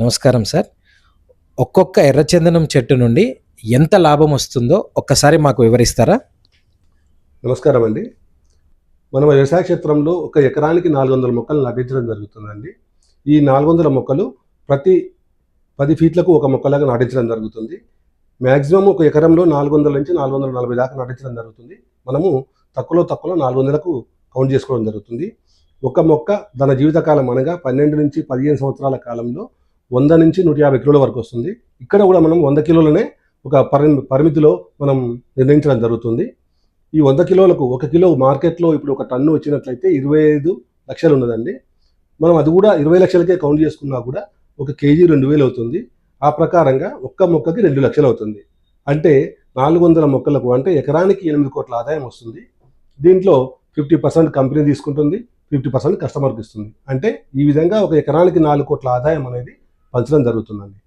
నమస్కారం సార్. ఒక్కొక్క ఎర్రచందనం చెట్టు నుండి ఎంత లాభం వస్తుందో ఒక్కసారి మాకు వివరిస్తారా? నమస్కారం అండి. మన వ్యవసాయ క్షేత్రంలో ఒక ఎకరానికి నాలుగు వందల మొక్కలు నాటించడం జరుగుతుందండి. ఈ నాలుగు వందల మొక్కలు ప్రతి పది ఫీట్లకు ఒక మొక్కలాగా నాటించడం జరుగుతుంది. మ్యాక్సిమం ఒక ఎకరంలో నాలుగు వందల నుంచి నాలుగు వందల నలభై దాకా నాటించడం జరుగుతుంది. మనము తక్కువలో తక్కువలో నాలుగు వందలకు కౌంట్ చేసుకోవడం జరుగుతుంది. ఒక మొక్క తన జీవితకాలం అనగా పన్నెండు నుంచి పదిహేను సంవత్సరాల కాలంలో వంద నుంచి నూట యాభై కిలోల వరకు వస్తుంది. ఇక్కడ కూడా మనం వంద కిలోలనే ఒక పరి పరిమితిలో మనం నిర్ణయించడం జరుగుతుంది. ఈ వంద కిలోలకు ఒక కిలో మార్కెట్లో ఇప్పుడు ఒక టన్ను వచ్చినట్లయితే ఇరవై ఐదు లక్షలు ఉన్నదండి. మనం అది కూడా ఇరవై లక్షలకే కౌంట్ చేసుకున్నా కూడా ఒక కేజీ రెండు వేలు అవుతుంది. ఆ ప్రకారంగా ఒక్క మొక్కకి రెండు లక్షలు అవుతుంది. అంటే నాలుగు వందల మొక్కలకు అంటే ఎకరానికి ఎనిమిది కోట్ల ఆదాయం వస్తుంది. దీంట్లో ఫిఫ్టీ పర్సెంట్ కంపెనీ తీసుకుంటుంది. ఫిఫ్టీ పర్సెంట్ కస్టమర్కి ఇస్తుంది. అంటే ఈ విధంగా ఒక ఎకరానికి నాలుగు కోట్ల ఆదాయం అనేది పంచడం జరుగుతుందండి.